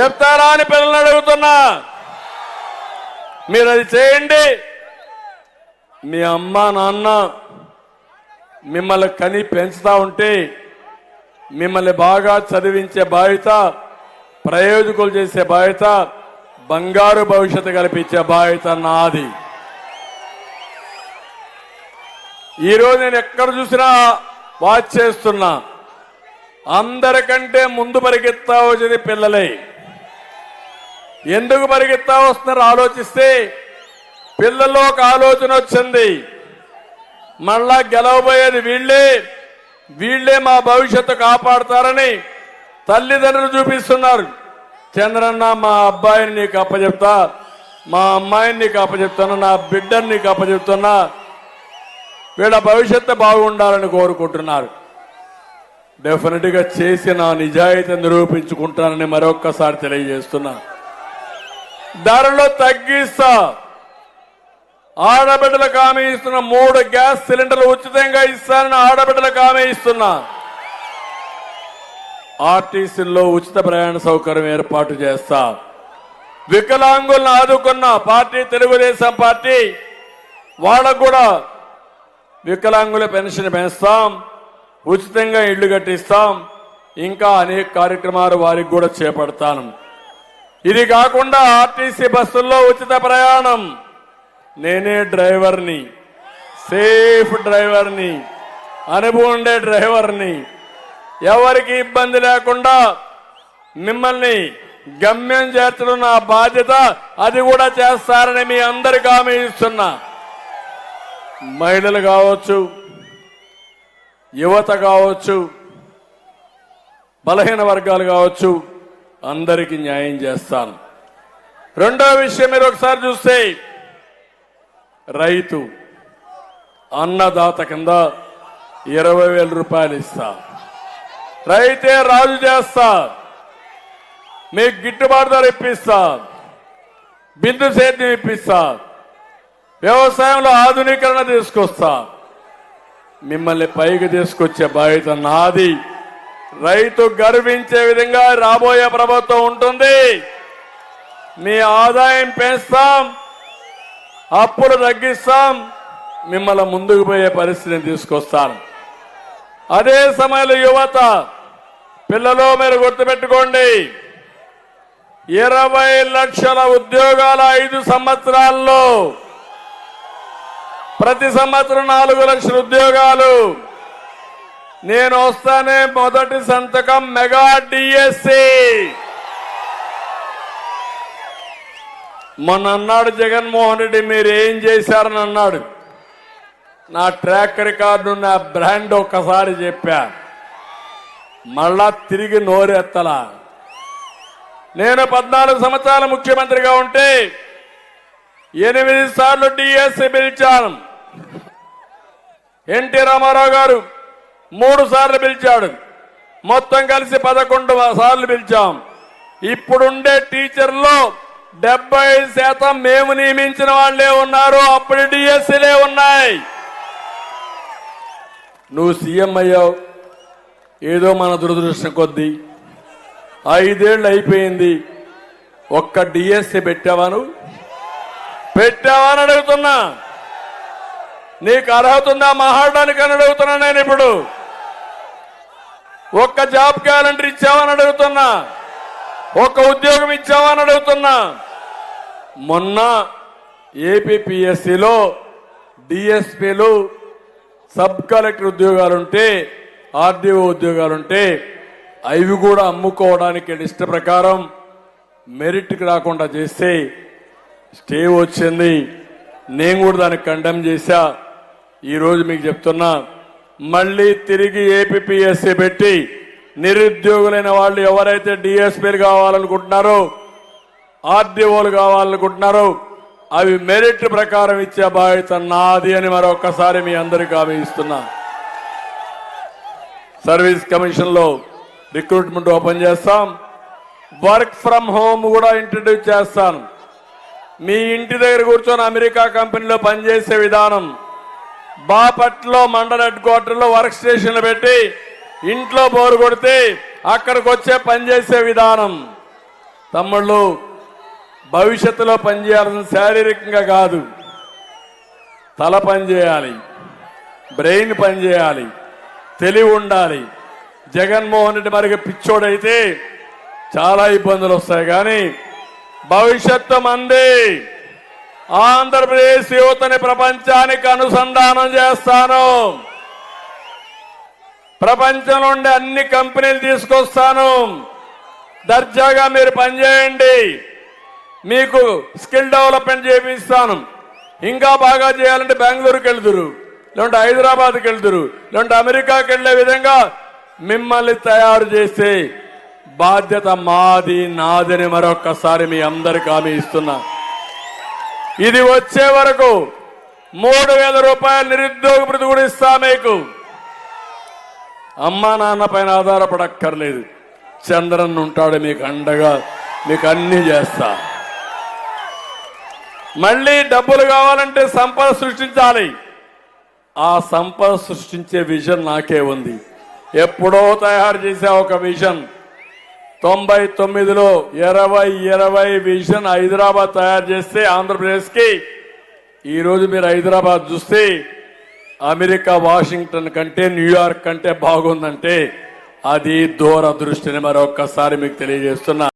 చెప్తారా అని పిల్లల్ని అడుగుతున్నా. మీరు అది చేయండి. మీ అమ్మ నాన్న మిమ్మల్ని కని పెంచుతా ఉంటే మిమ్మల్ని బాగా చదివించే బాధ్యత ప్రయోజకులు చేసే బాధ్యత బంగారు భవిష్యత్తు కల్పించే బాధ్యత నాది. ఈరోజు నేను ఎక్కడ చూసినా వాచ్ చేస్తున్నా. అందరికంటే ముందు పరిగెత్తా వచ్చేది పిల్లలే. ఎందుకు పరిగెత్తా వస్తున్నారు? ఆలోచిస్తే పిల్లల్లో ఒక ఆలోచన వచ్చింది. మళ్ళా గెలవబోయేది వీళ్ళే. వీళ్ళే మా భవిష్యత్తు కాపాడతారని తల్లిదండ్రులు చూపిస్తున్నారు. చంద్రన్న మా అబ్బాయిని నీకు అప్పచెప్తా. మా అమ్మాయిని నీకు అప్పచెప్తాను. నా బిడ్డని నీకు అప్పచెప్తున్నా. వీళ్ళ భవిష్యత్తు బాగుండాలని కోరుకుంటున్నారు. డెఫినెట్గా చేసి నా నిజాయితీ నిరూపించుకుంటానని మరొక్కసారి తెలియజేస్తున్నా. ధరలు తగ్గిస్తా. ఆడబిడ్డలకు హామీ ఇస్తున్న మూడు గ్యాస్ సిలిండర్లు ఉచితంగా ఇస్తానని ఆడబిడ్డలకు హామీ ఇస్తున్నా. ఆర్టీసీల్లో ఉచిత ప్రయాణ సౌకర్యం ఏర్పాటు చేస్తా. వికలాంగులను ఆదుకున్న పార్టీ తెలుగుదేశం పార్టీ వాళ్ళకు కూడా వికలాంగుల పెన్షన్ పెంచుతాం ఉచితంగా ఇళ్ళు కట్టిస్తాం ఇంకా అనేక కార్యక్రమాలు వారికి కూడా చేపడతాను. ఇది కాకుండా ఆర్టీసీ బస్సుల్లో ఉచిత ప్రయాణం. నేనే డ్రైవర్ని సేఫ్ డ్రైవర్ని అనుభవం ఉండే డ్రైవర్ని. ఎవరికి ఇబ్బంది లేకుండా మిమ్మల్ని గమ్యం చేర్చడం నా బాధ్యత అది కూడా చేస్తారని మీ అందరికి హామీ ఇస్తున్నా. మహిళలు కావచ్చు యువత కావచ్చు బలహీన వర్గాలు కావచ్చు అందరికీ న్యాయం చేస్తాను. రెండో విషయం మీరు ఒకసారి చూస్తే రైతు అన్నదాత కింద ఇరవై వేల రూపాయలు ఇస్తా. రైతే రాజు చేస్తా. మీకు గిట్టుబాటు ధర ఇప్పిస్తా. బిందు సేద్యం ఇప్పిస్తా. వ్యవసాయంలో ఆధునీకరణ తీసుకొస్తా. మిమ్మల్ని పైకి తీసుకొచ్చే బాధ్యత నాది. రైతు గర్వించే విధంగా రాబోయే ప్రభుత్వం ఉంటుంది. మీ ఆదాయం పెంచుతాం అప్పులు తగ్గిస్తాం మిమ్మల్ని ముందుకు పోయే పరిస్థితిని తీసుకొస్తాను. అదే సమయంలో యువత పిల్లలు మీరు గుర్తుపెట్టుకోండి. ఇరవై లక్షల ఉద్యోగాల ఐదు సంవత్సరాల్లో ప్రతి సంవత్సరం నాలుగు లక్షల ఉద్యోగాలు. నేను వస్తానే మొదటి సంతకం మెగా డిఎస్సి. మొన్న అన్నాడు జగన్మోహన్ రెడ్డి మీరు ఏం చేశారని అన్నాడు. నా ట్రాక్ రికార్డు నా బ్రాండ్ ఒక్కసారి చెప్పా. మళ్ళా తిరిగి నోరెత్తలా. నేను పద్నాలుగు సంవత్సరాల ముఖ్యమంత్రిగా ఉంటే ఎనిమిది సార్లు డిఎస్సి పిలిచాను. ఎన్టీ రామారావు గారు మూడు సార్లు పిలిచాడు. మొత్తం కలిసి పదకొండు సార్లు పిలిచాం. ఇప్పుడుండే టీచర్లో డెబ్బై శాతం మేము నియమించిన వాళ్ళే ఉన్నారు. అప్పుడు డిఎస్సీలే ఉన్నాయి. నువ్వు సీఎం అయ్యావు. ఏదో మన దురదృష్టం కొద్దీ. ఐదేళ్ళు అయిపోయింది. ఒక్క డిఎస్సి పెట్టావా నువ్వు? పెట్టావా అని అడుగుతున్నా. నీకు అర్హత ఉందా? మహాడానికి అని అడుగుతున్నా నేను ఇప్పుడు. ఒక్క జాబ్ క్యాలెండర్ ఇచ్చావని అడుగుతున్నా. ఒక్క ఉద్యోగం ఇచ్చావని అడుగుతున్నా. మొన్న ఏపీపీఎస్సీలో డిఎస్పీలు సబ్ కలెక్టర్ ఉద్యోగాలుంటే ఆర్డీఓ ఉద్యోగాలుంటే అవి కూడా అమ్ముకోవడానికి లిస్ట్ ప్రకారం మెరిట్కి రాకుండా చేస్తే స్టే వచ్చింది. నేను కూడా దానికి కండెమ్ చేశా. ఈరోజు మీకు చెప్తున్నా. మళ్ళీ తిరిగి ఏపీఎస్సీ పెట్టి నిరుద్యోగులైన వాళ్ళు ఎవరైతే డిఎస్పీలు కావాలనుకుంటున్నారో ఆర్డీఓలు కావాలనుకుంటున్నారో అవి మెరిట్ ప్రకారం ఇచ్చే బాధ్యత నాది అని మరొకసారి మీ అందరికీ హామీ ఇస్తున్నా. సర్వీస్ కమిషన్లో రిక్రూట్మెంట్ ఓపెన్ చేస్తాం. వర్క్ ఫ్రమ్ హోమ్ కూడా ఇంట్రడ్యూస్ చేస్తాను. మీ ఇంటి దగ్గర కూర్చొని అమెరికా కంపెనీలో పనిచేసే విధానం బాపట్లో మండల హెడ్ క్వార్టర్లో వర్క్ స్టేషన్లు పెట్టి ఇంట్లో బోరు కొడితే అక్కడికి వచ్చే పనిచేసే విధానం. తమ్ముళ్ళు భవిష్యత్తులో పనిచేయాల్సిన శారీరకంగా కాదు. తల పనిచేయాలి బ్రెయిన్ పనిచేయాలి తెలివి ఉండాలి. జగన్మోహన్ రెడ్డి మరికి పిచ్చోడైతే చాలా ఇబ్బందులు వస్తాయి కానీ భవిష్యత్తు మంది. ఆంధ్రప్రదేశ్ యువతని ప్రపంచానికి అనుసంధానం చేస్తాను. ప్రపంచంలో ఉండే అన్ని కంపెనీలు తీసుకొస్తాను. దర్జాగా మీరు పనిచేయండి. మీకు స్కిల్ డెవలప్మెంట్ చేపిస్తాను. ఇంకా బాగా చేయాలంటే బెంగళూరుకి వెళ్తురు లేదంటే హైదరాబాద్కి వెళ్తురు లేదంటే అమెరికాకి వెళ్ళే విధంగా మిమ్మల్ని తయారు చేసే బాధ్యత మాది నాదని మరొక్కసారి మీ అందరికి హామీ ఇస్తున్నా. ఇది వచ్చే వరకు మూడు వేల రూపాయలు నిరుద్యోగ భృతి కూడా ఇస్తా మీకు. అమ్మా నాన్న పైన ఆధారపడక్కర్లేదు. చంద్రన్ ఉంటాడు మీకు అండగా మీకు అన్ని చేస్తా. మళ్ళీ డబ్బులు కావాలంటే సంపద సృష్టించాలి. ఆ సంపద సృష్టించే విజన్ నాకే ఉంది. ఎప్పుడో తయారు చేసే ఒక విజన్. తొంభై తొమ్మిదిలో ఇరవై ఇరవై విజన్ హైదరాబాద్ తయారు చేస్తే ఆంధ్రప్రదేశ్కి. ఈరోజు మీరు హైదరాబాద్ చూస్తే అమెరికా వాషింగ్టన్ కంటే న్యూయార్క్ కంటే బాగుందంటే అది దూరదృష్టిని మరొక్కసారి మీకు తెలియజేస్తున్నా.